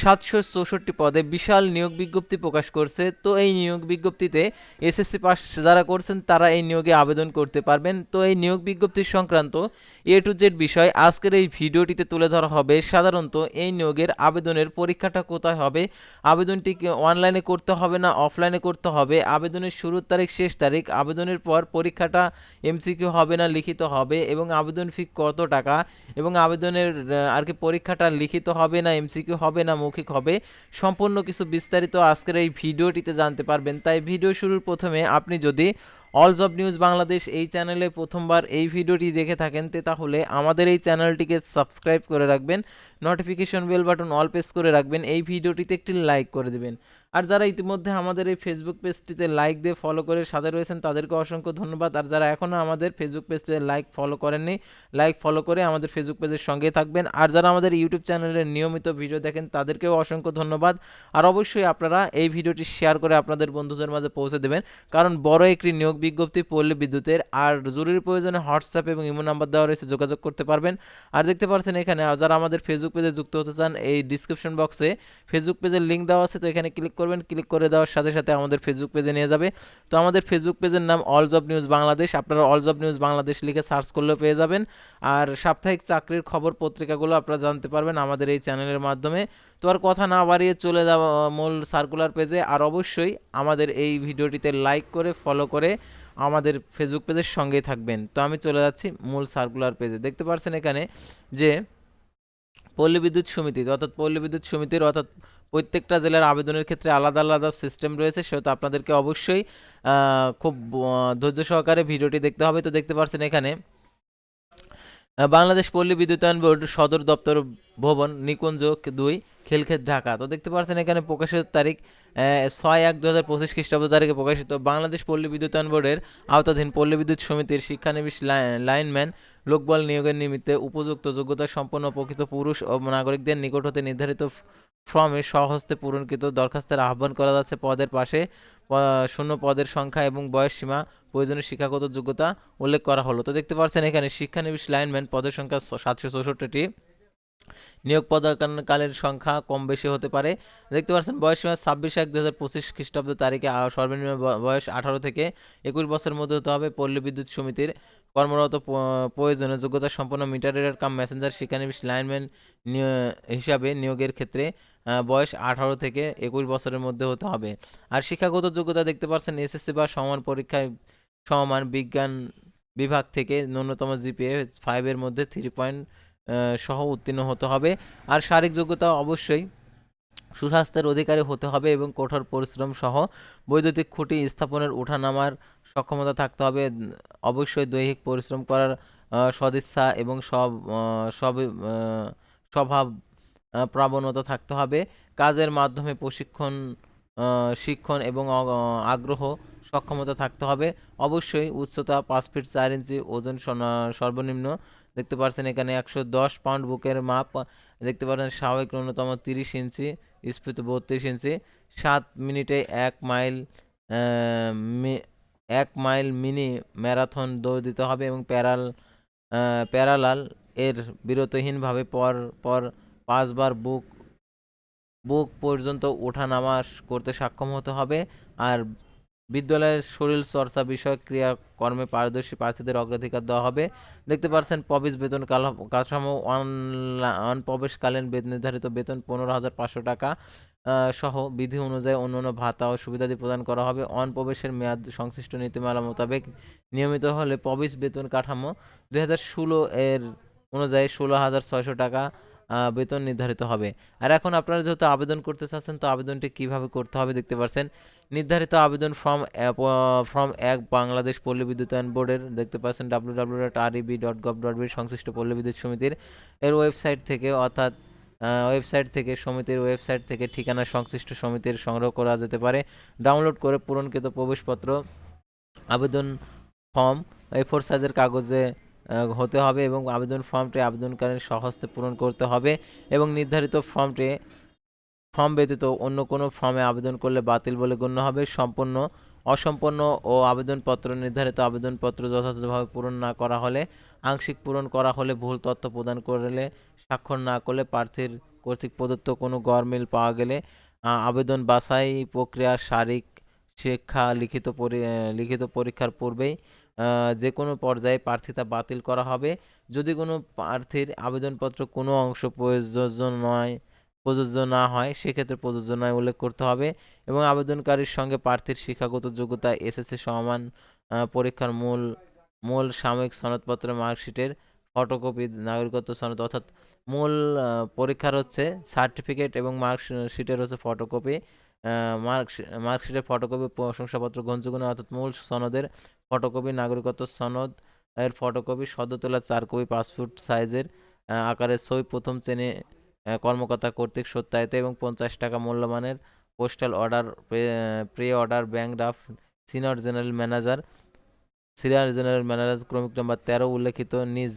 সাতশো চৌষট্টি পদে বিশাল নিয়োগ বিজ্ঞপ্তি প্রকাশ করছে। তো এই নিয়োগ বিজ্ঞপ্তিতে এসএসসি পাস যারা করছেন, তারা এই নিয়োগে আবেদন করতে পারবেন। তো এই নিয়োগ বিজ্ঞপ্তি সংক্রান্ত এ টু জেড বিষয় আজকের এই ভিডিওটিতে তুলে ধরা হবে। সাধারণত এই নিয়োগের আবেদনের পরীক্ষাটা কোথায় হবে? আবেদনটি অনলাইনে করতে হবে না অফলাইনে করতে হবে? আবেদনের শুরুর তারিখ, শেষ তারিখ, আবেদনের পর পরীক্ষাটা এমসিকিউ হবে না, লিখিত হবে এবং আবেদন ফি কত টাকা? এবং আবেদনের আর কি পরীক্ষাটা লিখিত হবে না এমসিকিউ হবে না মৌখিক হবে। সম্পূর্ণ কিছু বিস্তারিত আজকের এই ভিডিওটিতে জানতে পারবেন। তাই ভিডিও শুরুর প্রথমে আপনি যদি অল জব নিউজ বাংলাদেশ এই চ্যানেলে প্রথমবার এই ভিডিওটি দেখে থাকেন, তে তাহলে আমাদের এই চ্যানেলটিকে সাবস্ক্রাইব করে রাখবেন notification bell button all press করে রাখবেন, এই ভিডিওটিতে একটি লাইক করে দেবেন। আর যারা ইতিমধ্যে আমাদের এই ফেসবুক পেজটিতে লাইক দিয়ে ফলো করে সাথে রয়েছেন, তাদেরকে অসংখ্য ধন্যবাদ। আর যারা এখনও আমাদের ফেসবুক পেজটিতে লাইক ফলো করেননি লাইক ফলো করে আমাদের ফেসবুক পেজের সঙ্গে থাকবেন। আর যারা আমাদের ইউটিউব চ্যানেলের নিয়মিত ভিডিও দেখেন, তাদেরকেও অসংখ্য ধন্যবাদ। আর অবশ্যই আপনারা এই ভিডিওটি শেয়ার করে আপনাদের বন্ধুদের মাঝে পৌঁছে দেবেন, কারণ বড় একটি নিয়োগ বিজ্ঞপ্তি পড়লে বিদ্যুতের আর জরুরি প্রয়োজনে হোয়াটসঅ্যাপ এবং ইমো নাম্বার দেওয়া রয়েছে, যোগাযোগ করতে পারবেন। আর দেখতে পাচ্ছেন এখানে যারা আমাদের ফেসবুক পেজে যুক্ত হতে চান, এই ডিসক্রিপশন বক্সে ফেসবুক পেজের লিঙ্ক দেওয়া আছে, তো এখানে ক্লিক করবেন। ক্লিক করে দেওয়ার সাথে সাথে আমাদের ফেসবুক পেজে নিয়ে যাবে। তো আমাদের ফেসবুক পেজের নাম অল জব নিউজ বাংলাদেশ আপনারা অল জব নিউজ বাংলাদেশ লিখে সার্চ করলেও পেয়ে যাবেন। আর সাপ্তাহিক চাকরির খবর পত্রিকাগুলো আপনারা জানতে পারবেন আমাদের এই চ্যানেলের মাধ্যমে। তো আর কথা না বাড়িয়ে চলে যাব মূল সার্কুলার পেজে আর অবশ্যই আমাদের এই ভিডিওটিতে লাইক করে ফলো করে আমাদের ফেসবুক পেজের সঙ্গেই থাকবেন। তো আমি চলে যাচ্ছি মূল সার্কুলার পেজে দেখতে পাচ্ছেন এখানে যে পল্লী বিদ্যুৎ সমিতি, অর্থাৎ পল্লী বিদ্যুৎ সমিতির, অর্থাৎ প্রত্যেকটা জেলার আবেদনের ক্ষেত্রে আলাদা আলাদা সিস্টেম রয়েছে। সেহেতু আপনাদেরকে অবশ্যই খুব ধৈর্য সহকারে ভিডিওটি দেখতে হবে। তো দেখতে পাচ্ছেন এখানে বাংলাদেশ পল্লী বিদ্যুতায়ন বোর্ড সদর দপ্তর ভবন নিকুঞ্জ দুই, খেলক্ষেত ঢাকা। তো দেখতে পাচ্ছেন এখানে প্রকাশিত তারিখ ছয় এক দু হাজার পঁচিশ খ্রিস্টাব্দ তারিখে প্রকাশিত। বাংলাদেশ পল্লী বিদ্যুতায়ন বোর্ডের আওতাধীন পল্লী বিদ্যুৎ সমিতির শিক্ষানবিশ লাইনম্যান লোকবল নিয়োগের নিমিত্তে উপযুক্ত যোগ্যতা সম্পন্ন প্রকৃত পুরুষ ও নাগরিকদের নিকট হতে নির্ধারিত ফর্মে স্বহস্তে পূরণকৃত দরখাস্তের আহ্বান করা যাচ্ছে পদের পাশে। শূন্য পদের সংখ্যা এবং বয়স সীমা, প্রয়োজনীয় শিক্ষাগত যোগ্যতা উল্লেখ করা হলো। তো দেখতে পাচ্ছেন এখানে শিক্ষানবিশ লাইনম্যান পদের সংখ্যা সাতশো চৌষট্টিটি। নিয়োগ পদাকালের সংখ্যা কম বেশি হতে পারে। দেখতে পাচ্ছেন বয়স সীমা ছাব্বিশ এক দু হাজার পঁচিশ খ্রিস্টাব্দ তারিখে সর্বনিম্ন বয়স আঠারো থেকে একুশ বছরের মধ্যে হতে হবে পল্লী বিদ্যুৎ সমিতির। কর্মরত প্রয়োজনীয় যোগ্যতা সম্পন্ন মিটার কাম মেসেঞ্জার শিক্ষানবিশ লাইনম্যান হিসাবে নিয়োগের ক্ষেত্রে বয়স আঠারো থেকে একুশ বছরের মধ্যে হতে হবে। আর শিক্ষাগত যোগ্যতা দেখতে পাচ্ছেন এসএসসি বা সমান পরীক্ষায় সমান বিজ্ঞান বিভাগ থেকে ন্যূনতম জিপিএ ফাইভের মধ্যে থ্রি পয়েন্ট সহ উত্তীর্ণ হতে হবে। আর শারীরিক যোগ্যতা অবশ্যই সুস্বাস্থ্যের অধিকারী হতে হবে এবং কঠোর পরিশ্রম সহ বৈদ্যুতিক খুঁটি স্থাপনের ওঠানামার সক্ষমতা থাকতে হবে। অবশ্যই দৈহিক পরিশ্রম করার সদিচ্ছা এবং সব সব স্বভাব প্রবণতা থাকতে হবে। কাজের মাধ্যমে প্রশিক্ষণ শিক্ষণ এবং আগ্রহ, সক্ষমতা থাকতে হবে। অবশ্যই উচ্চতা পাঁচ ফিট চার ইঞ্চি, ওজন সর্বনিম্ন দেখতে পাচ্ছেন এখানে একশো দশ পাউন্ড বুকের মাপ। দেখতে পাচ্ছেন স্বাভাবিক ন্যূনতম তিরিশ ইঞ্চি, স্ফীত বত্রিশ ইঞ্চি, সাত মিনিটে এক মাইল এক মাইল মিনি ম্যারাথন দৌড় দিতে হবে এবং প্যারাল প্যারালাল এর বিরতহীনভাবে পর পর পাঁচবার বুক বুক পর্যন্ত ওঠানামা করতে সক্ষম হতে হবে। আর বিদ্যালয়ের শরীর চর্চা বিষয়ক ক্রিয়াকর্মে পারদর্শী প্রার্থীদের অগ্রাধিকার দেওয়া হবে। দেখতে পাচ্ছেন, প্রবেশ বেতন কাঠামো অন প্রবেশকালীন নির্ধারিত বেতন পনেরো হাজার পাঁচশো টাকা সহ বিধি অনুযায়ী অন্যান্য ভাতা ও সুবিধাদি প্রদান করা হবে। অন প্রবেশের মেয়াদ সংশ্লিষ্ট নীতিমালা মোতাবেক নিয়মিত হলে প্রবেশ বেতন কাঠামো দুই হাজার ষোলো এর অনুযায়ী ষোলো হাজার ছয়শো টাকা বেতন নির্ধারিত হবে। আর এখন আপনারা যেহেতু আবেদন করতে চাচ্ছেন, তো আবেদনটি কীভাবে করতে হবে দেখতে পাচ্ছেন নির্ধারিত আবেদন ফর্ম ফর্ম এক বাংলাদেশ পল্লী বিদ্যুতায়ন বোর্ডের দেখতে পাচ্ছেন W W dot R dot gov dot সংশ্লিষ্ট পল্লী বিদ্যুৎ সমিতির এর ওয়েবসাইট থেকে, অর্থাৎ ওয়েবসাইট থেকে, সমিতির ওয়েবসাইট থেকে ঠিকানা সংশ্লিষ্ট সমিতির সংগ্রহ করা যেতে পারে। ডাউনলোড করে পূরণকৃত প্রবেশপত্র, আবেদন ফর্ম এ ফোর সাইজের কাগজে হতে হবে এবং আবেদন ফর্মটি আবেদনকারীর স্বহস্তে পূরণ করতে হবে এবং নির্ধারিত ফর্মটি, ফর্ম ব্যতীত অন্য কোনো ফর্মে আবেদন করলে বাতিল বলে গণ্য হবে। সম্পূর্ণ অসম্পন্ন ও আবেদনপত্র নির্ধারিত আবেদনপত্র যথাযথভাবে পূরণ না করা হলে, আংশিক পূরণ করা হলে ভুল তথ্য প্রদান করলে, স্বাক্ষর না করলে প্রার্থীর কর্তৃক প্রদত্ত কোনো গরমিল পাওয়া গেলে আবেদন বাছাই প্রক্রিয়া শারীরিক শিক্ষা লিখিত লিখিত পরীক্ষার পূর্বেই যে কোনো পর্যায়ে প্রার্থিতা বাতিল করা হবে। যদি কোনো প্রার্থীর আবেদনপত্র কোনো অংশ প্রযোজ্য নয়, প্রযোজ্য না হয়, সেক্ষেত্রে প্রযোজ্য নয় উল্লেখ করতে হবে এবং আবেদনকারীর সঙ্গে প্রার্থীর শিক্ষাগত যোগ্যতা এসএসসি সমান পরীক্ষার মূল মূল সাময়িক সনদপত্র মার্কশিটের ফটোকপি, নাগরিকত্ব সনদ অর্থাৎ মূল পরীক্ষার হচ্ছে সার্টিফিকেট এবং মার্কশিটের হচ্ছে ফটোকপি মার্ক মার্কশিটের ফটোকপি, প্রশংসাপত্র গ্রহণযোগ্য অর্থাৎ মূল সনদের ফটোকপি, নাগরিকত্ব সনদ, এর ফটোকপি সদ্য তোলা চার কপি, পাসপোর্ট সাইজের আকারের ছবি, প্রথম শ্রেণি কর্মকর্তা কর্তৃক সত্যায়িত এবং পঞ্চাশ টাকা মূল্যমানের postal order pre order bank draft, senior general manager, senior general manager, ক্রমিক নম্বর তেরো, উল্লেখিত নিজ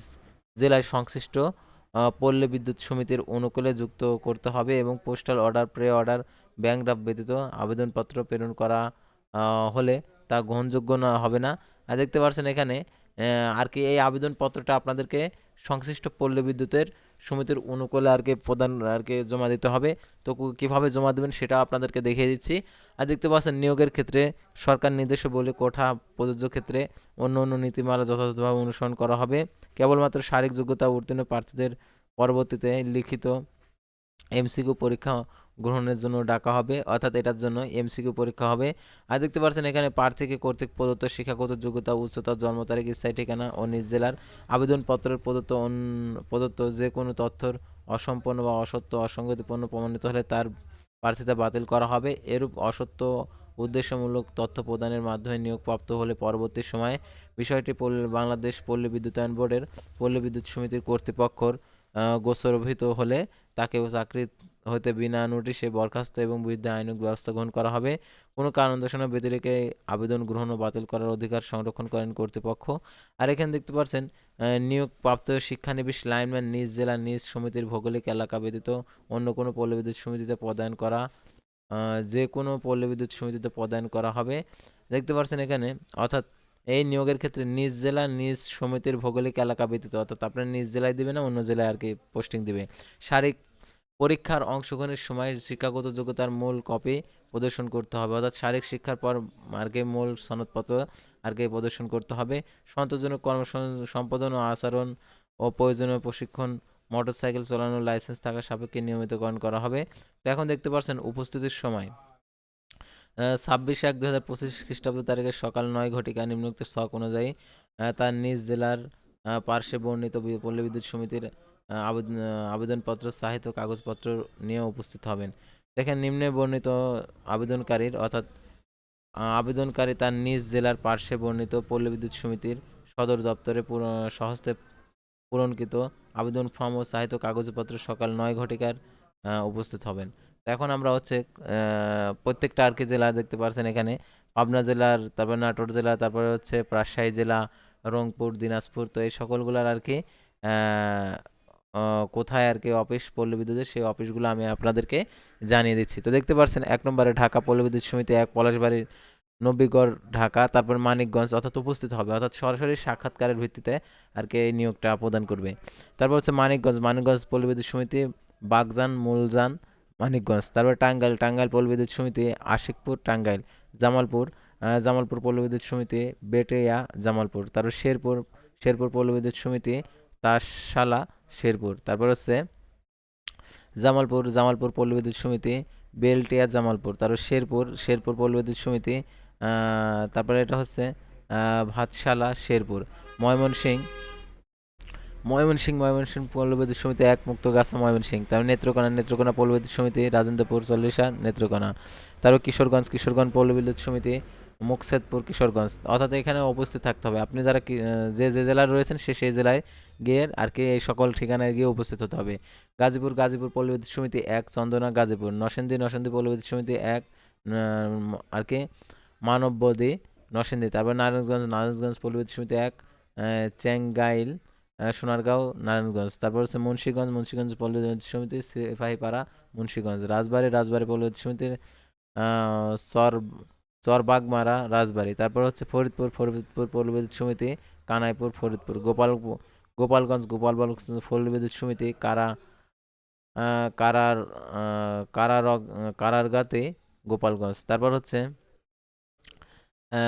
জেলায় সংশ্লিষ্ট পল্লী বিদ্যুৎ সমিতির অনুকূলে যুক্ত করতে হবে এবং postal order pre order bank draft ব্যতীত আবেদনপত্র প্রেরণ করা হলে তা গ্রহণযোগ্য না, হবে না। আর দেখতে পাচ্ছেন এখানে আর কি এই আবেদনপত্রটা আপনাদেরকে সংশ্লিষ্ট পল্লী বিদ্যুতের সমিতির অনুকূলে আর কি প্রদান, আর কি জমা দিতে হবে। তো কীভাবে জমা দেবেন সেটা আপনাদেরকে দেখিয়ে দিচ্ছি। আর দেখতে পাচ্ছেন নিয়োগের ক্ষেত্রে সরকার নির্দেশাবলী কোঠা প্রযোজ্য ক্ষেত্রে অন্য অন্য নীতিমালা যথাযথভাবে অনুসরণ করা হবে। কেবলমাত্র শারীরিক যোগ্যতা উত্তীর্ণ প্রার্থীদের পরবর্তীতে লিখিত এমসিকিউ পরীক্ষা গ্রহণের জন্য ডাকা হবে অর্থাৎ এটার জন্য এমসিকিউ পরীক্ষা হবে। আর দেখতে পাচ্ছেন এখানে প্রার্থীকে কর্তৃক প্রদত্ত শিক্ষাগত যোগ্যতা উচ্চতা জন্ম তারিখ স্থায়ী ঠিকানা ও নিজ জেলার আবেদনপত্রের প্রদত্ত প্রদত্ত যে কোনো তথ্যর অসম্পূর্ণ বা অসত্য অসঙ্গতিপূর্ণ প্রমাণিত হলে তার প্রার্থিতা বাতিল করা হবে। এরূপ অসত্য উদ্দেশ্যমূলক তথ্য প্রদানের মাধ্যমে নিয়োগপ্রাপ্ত হলে পরবর্তী সময়ে বিষয়টি বাংলাদেশ পল্লী বিদ্যুতায়ন বোর্ডের পল্লী বিদ্যুৎ সমিতির কর্তৃপক্ষর আহ, গোচরভূত হলে তাকে চাকরি হতে বিনা নোটিশে বরখাস্ত এবং বিরুদ্ধে আইনক ব্যবস্থা গ্রহণ করা হবে। কোনো কারণ দর্শানো, ব্যতিরেকে আবেদন গ্রহণ ও বাতিল করার অধিকার সংরক্ষণ করেন কর্তৃপক্ষ। আর এখানে দেখতে পাচ্ছেন নিয়োগপ্রাপ্ত শিক্ষানবিশ লাইনম্যান নিজ জেলা, নিজ সমিতির ভৌগোলিক এলাকা ব্যতীত অন্য কোনো পল্লী বিদ্যুৎ সমিতিতে পদায়ন করা যে কোনো পল্লী বিদ্যুৎ সমিতিতে পদায়ন করা হবে। দেখতে পাচ্ছেন এখানে, অর্থাৎ এই নিয়োগের ক্ষেত্রে নিজ জেলা, নিজ সমিতির ভৌগোলিক এলাকা ব্যতীত, অর্থাৎ আপনার নিজ জেলায় দিবে না, অন্য জেলায় আর কি পোস্টিং দেবে। শারীরিক পরীক্ষার অংশগ্রহণের সময় শিক্ষাগত যোগ্যতার মূল কপি প্রদর্শন করতে হবে। অর্থাৎ শারীরিক শিক্ষার পর আর মূল সনদপত্র কি প্রদর্শন করতে হবে। সন্তোষজনক কর্ম সম- সম্পাদন ও আচরণ ও প্রয়োজনীয় প্রশিক্ষণ, মোটরসাইকেল চালানোর লাইসেন্স থাকা সাপেক্ষে নিয়মিতকরণ করা হবে। তো এখন দেখতে পাচ্ছেন উপস্থিতির সময়। ছাব্বিশ এক দু হাজার পঁচিশ খ্রিস্টাব্দ তারিখে সকাল নয় ঘটিকা নিম্নোক্ত শখ অনুযায়ী তার নিজ জেলার পার্শ্বে বর্ণিত পল্লী বিদ্যুৎ সমিতির আবেদনপত্র, সাহিত্য কাগজপত্র নিয়ে উপস্থিত হবেন। দেখেন, নিম্নে বর্ণিত আবেদনকারীর, অর্থাৎ আবেদনকারী তার নিজ জেলার পার্শ্বে বর্ণিত পল্লী বিদ্যুৎ সমিতির সদর দপ্তরে সহস্তে পূরণকৃত আবেদন ফর্ম ও সাহিত্য কাগজপত্র সকাল নয় ঘটিকার উপস্থিত হবেন। এখন আমরা হচ্ছে প্রত্যেকটা আর কি জেলা দেখতে পাচ্ছেন এখানে। পাবনা জেলার, তারপর নাটোর জেলা, তারপরে হচ্ছে রাজশাহী জেলা, রংপুর, দিনাজপুর, তো এই সকলগুলার আর কি কোথায় আর কি অফিস পল্লী বিদ্যুতের, সেই অফিসগুলো আমি আপনাদেরকে জানিয়ে দিচ্ছি। তো দেখতে পাচ্ছেন এক নম্বরে ঢাকা পল্লী বিদ্যুৎ সমিতি এক, পলাশবাড়ির নবীগড় ঢাকা, তারপর মানিকগঞ্জ, অর্থাৎ উপস্থিত হবে, অর্থাৎ সরাসরি সাক্ষাৎকারের ভিত্তিতে আর কি এই নিয়োগটা প্রদান করবে। তারপর হচ্ছে মানিকগঞ্জ মানিকগঞ্জ পল্লী বিদ্যুৎ সমিতি, বাগজান, মুলজান, মানিকগঞ্জ, তারপর টাঙ্গাইল টাঙ্গাইল পল্লী বিদ্যুৎ সমিতি, আশিকপুর, টাঙ্গাইল, জামালপুর জামালপুর পল্লী বিদ্যুৎ সমিতি, বেটেয়া, জামালপুর, তারপর শেরপুর শেরপুর পল্লী বিদ্যুৎ সমিতি তাশালা শেরপুর। তারপর হচ্ছে জামালপুর জামালপুর পল্লী বিদ্যুৎ সমিতি, বেলটিয়া, জামালপুর। তারপর শেরপুর শেরপুর পল্লী বিদ্যুৎ সমিতি তারপরে এটা হচ্ছে ভাতশালা, শেরপুর। ময়মনসিং ময়মনসিং ময়মনসিং পল্লী বিদ্যুৎ সমিতি এক মুক্ত গাছা ময়মনসিং। তারপর নেত্রকোনা নেত্রকোনা পল্লী বিদ্যুৎ সমিতি, রাজেন্দ্রপুর চল্লিশা নেত্রকোনা। তারপর কিশোরগঞ্জ কিশোরগঞ্জ পল্লী বিদ্যুৎ সমিতি মুকসেদপুর কিশোরগঞ্জ। অর্থাৎ এখানে উপস্থিত থাকতে হবে। আপনি যারা যে যে জেলায় রয়েছেন, সে, সেই জেলায় গিয়ে আর কি এই সকল ঠিকানায় গিয়ে উপস্থিত হতে হবে। গাজীপুর গাজীপুর পল্লী সমিতি এক, চন্দনা, গাজীপুর। নরসিংদী নরসিংদী পল্লী সমিতি এক আর কি মানববদী, নরসিংদী। তারপর নারায়ণগঞ্জ নারায়ণগঞ্জ পল্লী সমিতি এক চেঙ্গাইল সোনারগাঁও, নারায়ণগঞ্জ। তারপর হচ্ছে মুন্সীগঞ্জ মুন্সীগঞ্জ পল্লী সমিতি সিপাহীপাড়া মুন্সীগঞ্জ। রাজবাড়ী রাজবাড়ী পল্লী সমিতির সর চর বাগমারা রাজবাড়ী। তারপর হচ্ছে ফরিদপুর ফরিদপুর পল্লবিদ্যুৎ সমিতি, কানাইপুর, ফরিদপুর গোপাল গোপালগঞ্জ গোপালগঞ্জ পল্ল বিদ্যুৎ সমিতি, কারা কারার কারার কারারগাতে গোপালগঞ্জ। তারপর হচ্ছে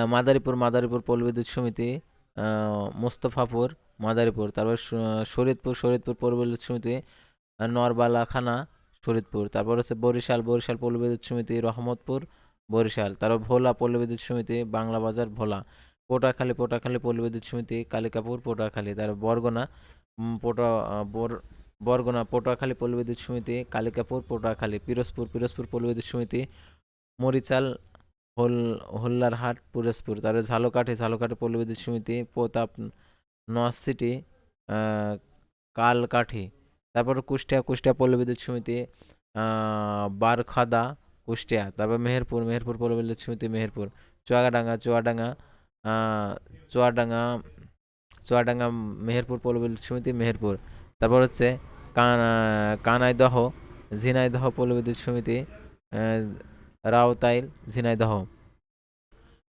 মাদারীপুর মাদারীপুর পল্লবিদ্যুৎ সমিতি মোস্তফাপুর, মাদারীপুর। তারপর শ- শরীয়তপুর শরীয়তপুর পল্ল বিদ্যুৎ সমিতি নরবালাখানা শরীয়তপুর তারপর হচ্ছে বরিশাল বরিশাল পল্ল বিদ্যুৎ সমিতি, রহমতপুর বরিশাল, তারপর ভোলা পল্ল বিদ্যুৎ সমিতি, বাংলা বাজার, ভোলা পোটাখালী পোটাখালী পল্ল বিদ্যুৎ সমিতি, কালিকাপুর পোটাখালী তারপর বরগনা পোটা বর, বরগনা, পটুয়াখালী পল্ল বিদ্যুৎ সমিতি, কালিকাপুর, পটুয়াখালী, পিরোজপুর পিরোজপুর পল্ল বিদ্যুৎ সমিতি, মরিচাল, হোল, হোল্লারহাট, পিরোজপুর, তারপরে ঝালকাঠি ঝালকাঠি পল্ল বিদ্যুৎ সমিতি, প্রতাপ নর্থ সিটি কালকাঠি, তারপর কুষ্টিয়া কুষ্টিয়া পল্ল বিদ্যুৎ সমিতি বারখাদা কুষ্টিয়া তারপর মেহেরপুর মেহেরপুর বিদ্যুৎ সমিতি মেহেরপুর। চুয়াডাঙ্গা চুয়াডাঙ্গা চুয়াডাঙ্গা চুয়াডাঙ্গা মেহেরপুর বিদ্যুৎ সমিতি মেহেরপুর। তারপর হচ্ছে কানা কানাইদহ ঝিনাইদহ পল্ল বিদ্যুৎ সমিতি আহ, রাউতাইল ঝিনাইদহ।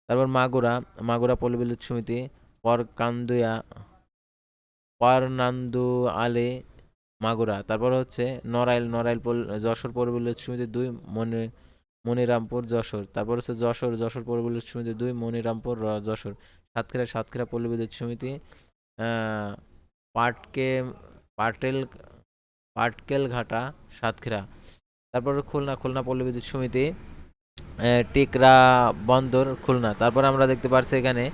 তারপর মাগুরা মাগুরা পল্ল বিদ্যুৎ সমিতি পরকান্দুয়া পারনান্দু আলে মাগুরা। তারপর হচ্ছে নড়াইল নড়াইল যশোর পল্ল বিদ্যুৎ সমিতি দুই মনি মনিরামপুর, যশোর। তারপর হচ্ছে যশোর যশোর পল্ল সমিতি দুই, মনিরামপুর যশোর। সাতক্ষীরা সাতক্ষীরা পল্ল সমিতি পাটকে, পাটেল পাটকেল ঘাটা সাতক্ষীরা। তারপর খুলনা খুলনা পল্লী সমিতি টিকরা বন্দর, খুলনা। তারপর আমরা দেখতে পাচ্ছি এখানে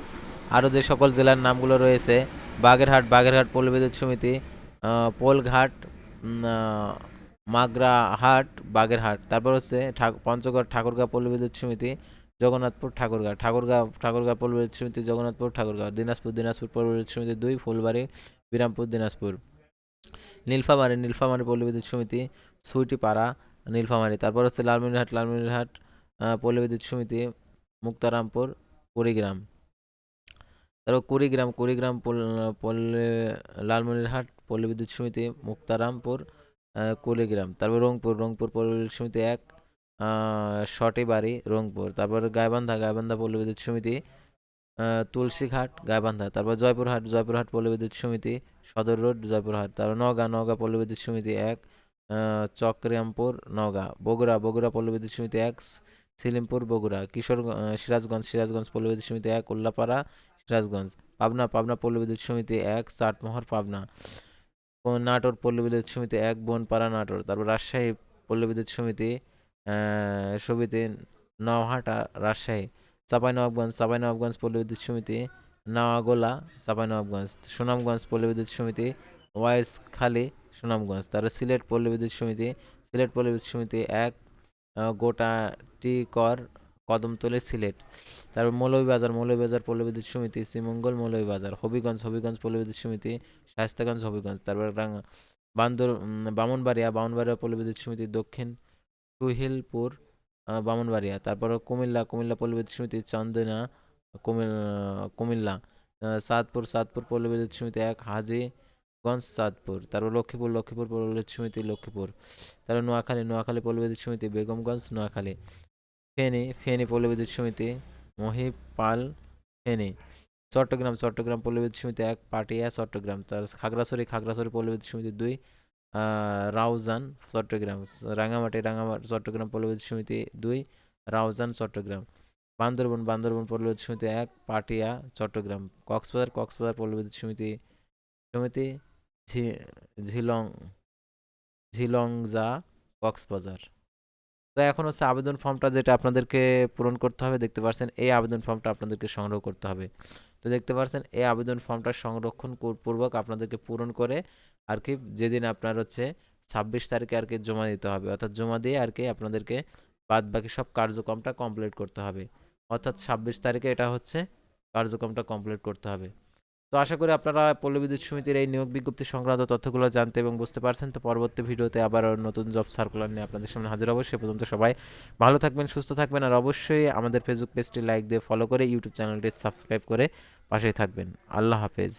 আরও যে সকল জেলার নামগুলো রয়েছে, বাগেরহাট বাগেরহাট পল্লী সমিতি পোলঘাট মাগরাহাট বাগেরহাট তারপর হচ্ছে পঞ্চগড় ঠাকুরগাঁও পল্লী বিদ্যুৎ সমিতি জগন্নাথপুর ঠাকুরগাঁও ঠাকুরগাঁও ঠাকুরগাঁও পল্লী বিদ্যুৎ সমিতি জগন্নাথপুর ঠাকুরগাঁও দিনাজপুর দিনাজপুর পল্লী বিদ্যুৎ সমিতি দুই ফুলবাড়ি বিরামপুর দিনাজপুর। নীলফামারী নীলফামারী পল্লী বিদ্যুৎ সমিতি সুইটিপাড়া নীলফামারী। তারপর হচ্ছে লালমনিরহাট লালমনিরহাট আহ, পল্লী বিদ্যুৎ সমিতি মুক্তারামপুর কুড়িগ্রাম। তারপর কুড়িগ্রাম কুড়িগ্রাম পল- পল্লী লালমনিরহাট পল্লী বিদ্যুৎ সমিতি মুক্তারামপুর কুড়িগ্রাম তারপর রংপুর রংপুর পল্লী সমিতি এক শটিবাড়ি রংপুর। তারপর গাইবান্ধা গাইবান্ধা পল্লী বিদ্যুৎ সমিতি তুলসীঘাট, গাইবান্ধা। তারপর জয়পুরহাট জয়পুরহাট পল্লী বিদ্যুৎ সমিতি, সদর রোড, জয়পুরহাট। তারপর নওগাঁ নওগাঁ পল্লী বিদ্যুৎ সমিতি এক চক্রিয়ামপুর নওগাঁ। বগুড়া বগুড়া পল্লী বিদ্যুৎ সমিতি এক, সিলিমপুর, বগুড়া। কিশোর সিরাজগঞ্জ সিরাজগঞ্জ পল্লী বিদ্যুৎ সমিতি এক, উল্লাপাড়া, সিরাজগঞ্জ। পাবনা পাবনা পল্লী বিদ্যুৎ সমিতি এক, চাটমোহর, পাবনা। নাটোর পল্লী বিদ্যুৎ সমিতি এক বনপাড়া নাটোর তারপর রাজশাহী পল্লী বিদ্যুৎ সমিতি সমিতি নওহাটা রাজশাহী চাঁপাইনবাবগঞ্জ চাঁপাইনবাবগঞ্জ পল্লী বিদ্যুৎ সমিতি নাওয়াগোলা চাঁপাইনবাবগঞ্জ সুনামগঞ্জ পল্লী বিদ্যুৎ সমিতি ওয়াইসখালী সুনামগঞ্জ তারপর সিলেট পল্লী বিদ্যুৎ সমিতি সিলেট পল্লী বিদ্যুৎ সমিতি এক আহ, গোটাটিকর কদমতলী সিলেট তারপর মৌলভীবাজার মৌলভীবাজার পল্লী বিদ্যুৎ সমিতি শ্রীমঙ্গল মৌলভীবাজার হবিগঞ্জ হবিগঞ্জ পল্লী বিদ্যুৎ সমিতি শায়স্তাগঞ্জ, হবিগঞ্জ। তারপর রাঙ্গা বান্দর বামনবাড়িয়া বামনবাড়িয়া পল্লী বিদ্যুৎ সমিতি দক্ষিণ, সুহিলপুর বামনবাড়িয়া। তারপর কুমিল্লা কুমিল্লা পল্লী বিদ্যুৎ সমিতি চন্দনা, কুমিল, কুমিল্লা। সাতপুর সাতপুর পল্লী বিদ্যুৎ সমিতি এক হাজিগঞ্জ সাতপুর। তারপর লক্ষ্মীপুর লক্ষ্মীপুর পল্লী বিদ্যুৎ সমিতি লক্ষ্মীপুর। তারপর নোয়াখালী নোয়াখালী পল্লী বিদ্যুৎ সমিতি বেগমগঞ্জ, নোয়াখালী। ফেনী ফেনী পল্লী বিদ্যুৎ সমিতি মহিপাল, ফেনী। চট্টগ্রাম চট্টগ্রাম পল্লী বিদ্যুৎ সমিতি এক পাটিয়া চট্টগ্রাম। তার খাগড়াছড়ি খাগড়াছড়ি পল্লীবিদ্যুৎ সমিতি দুই রাউজান, চট্টগ্রাম। রাঙামাটি রাঙামাটি, চট্টগ্রাম পল্লীবিদ্যুৎ সমিতি দুই, রাউজান, চট্টগ্রাম। বান্দরবন বান্দরবন পল্লীবিদ্যুৎ সমিতি এক পাটিয়া চট্টগ্রাম। কক্সবাজার কক্সবাজার পল্লীবিদ্যুৎ সমিতি সমিতি ঝিলং ঝিলংজা কক্সবাজার। তো এখন হচ্ছে আবেদন ফর্মটা যেটা আপনাদেরকে পূরণ করতে হবে, দেখতে পাচ্ছেন এই আবেদন ফর্মটা আপনাদেরকে সংগ্রহ করতে হবে। তো দেখতে পাচ্ছেন এই আবেদন ফর্মটা সংরক্ষণ পূর্বক আপনাদেরকে পূরণ করে আর কি যেদিন আপনার হচ্ছে ছাব্বিশ তারিখে আর কি জমা দিতে হবে। অর্থাৎ জমা দিয়ে আর কি আপনাদেরকে বাদ বাকি সব কার্যক্রমটা কমপ্লিট করতে হবে। অর্থাৎ ছাব্বিশ তারিখে এটা হচ্ছে কার্যক্রমটা কমপ্লিট করতে হবে। তো আশা করি আপনারা পল্লী বিদ্যুৎ সমিতির এই নিয়োগ বিজ্ঞপ্তি সংক্রান্ত তথ্যগুলো জানতে এবং বুঝতে পারছেন। তো পরবর্তী ভিডিওতে আবার নতুন জব সার্কুলার নিয়ে আপনাদের সামনে হাজির হব। সে পর্যন্ত সবাই ভালো থাকবেন, সুস্থ থাকবেন আর অবশ্যই আমাদের ফেসবুক পেজটি লাইক দিয়ে ফলো করে ইউটিউব চ্যানেলটি সাবস্ক্রাইব করে পাশেই থাকবেন। আল্লাহ হাফেজ।